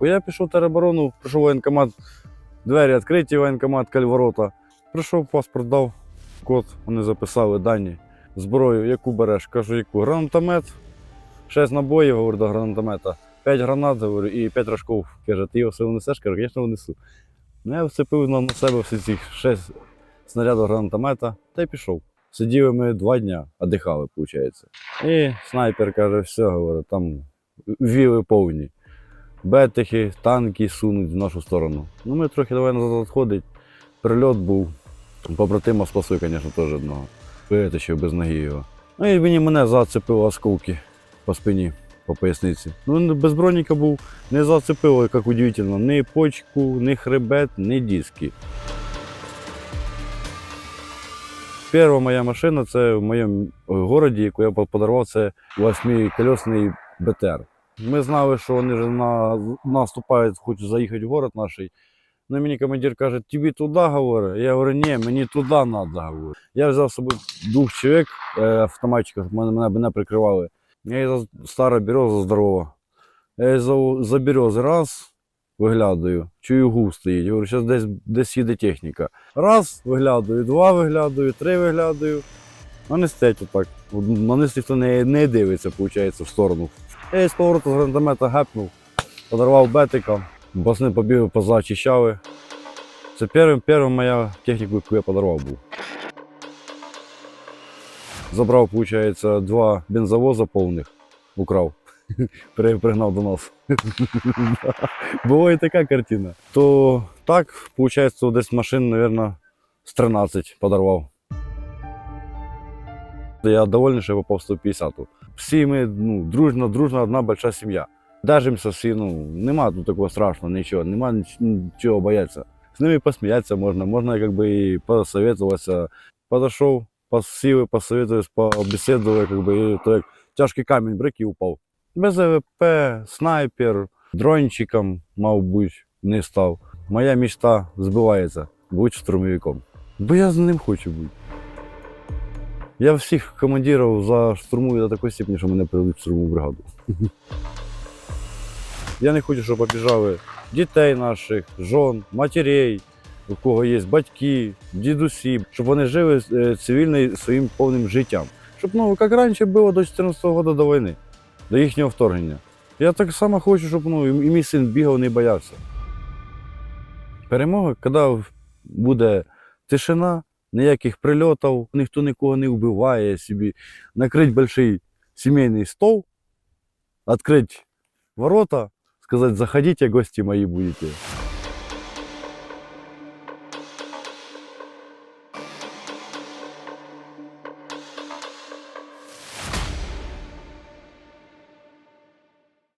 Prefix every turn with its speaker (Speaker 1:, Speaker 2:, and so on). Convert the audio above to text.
Speaker 1: Бо я пішов в тероборону, прийшов воєнкомат, двері відкриті, воєнкомат, кальворота. Прийшов, паспорт дав, код, вони записали дані. Зброю, яку береш? Кажу, яку? Гранатомет, 6 набоїв, говорю, до гранатомета, 5 гранат, говорю, і 5 рожков. Каже, ти його все несеш? Кажу, звісно, несу. Ну, я вцепив на себе всі ці 6 снарядів гранатомета та й пішов. Сиділи ми два дня, віддихали, виходить. І снайпер каже, все, говорить, там віли повні. Бетихи, танки сунуть в нашу сторону. Ну ми трохи давай назад відходить. Прильот був. Побратима спасли, звісно, теж одного. Витащив без ноги його. Ну і мені мене зацепило осколки по спині, по поясниці. Ну, без броніка був, не зацепило, як удивительно, ні почку, ні хребет, ні диски. Перша моя машина це в моєму городі, яку я подарував, це восьмиколесний БТР. Ми знали, що вони вже на, наступають, хочуть заїхати в город наш. Ну, мені командир каже, тобі туди говорить. Я говорю, ні, мені туди треба говорить. Я взяв з собою двох чоловік е, автоматчиків, мене, мене, мене прикривали. Я стара береза здорова. Я за, за берези раз виглядаю, чую гув стоїть. Я говорю, зараз десь, десь їде техніка. Раз виглядаю, два виглядаю, три виглядаю. Вони стоять отак. На них ніхто не, не дивиться, виходить, в сторону. Я із повороту з гранатомета гепнув, подарував бетика, басни побігли, позачищали. Це перша, перша моя техніка, яку я подарував був. Забрав, виходить, два бензовоза повних, украв, пригнав до нас. Була і така картина. То так, виходить, десь машин, мабуть, з 13 подарував. Я довольний, що я попав в 150 Всі ми ну, дружна, дружна, одна большая сім'я. Держимося всі, ну, нема тут такого страшного, нічого, нема ніч- нічого боятися. З ними посміятися можна, можна якби і посоветуватися. Подошов, посіли, посоветувався, побесідували, якби, і то як тяжкий камінь брик і упав. Без АВП, снайпер, дрончиком, мав бути, не став. Моя мечта збивається бути штурмовиком. Бо я з ним хочу бути. Я всіх командирів заштурмую до такої степені, що мене приведуть в штурмову бригаду. Я не хочу, щоб обіжали дітей наших, жон, матерей, у кого є батьки, дідусі, щоб вони жили е, цивільним своїм повним життям. Щоб, ну, як раніше було до 14-го року до війни, до їхнього вторгнення. Я так само хочу, щоб ну, і мій син бігав, не боявся. Перемога, коли буде тишина, ніяких прильотів, ніхто нікого не вбиває собі, накрити великий сімейний стол, відкрити ворота, сказати, заходіть, гості мої будете.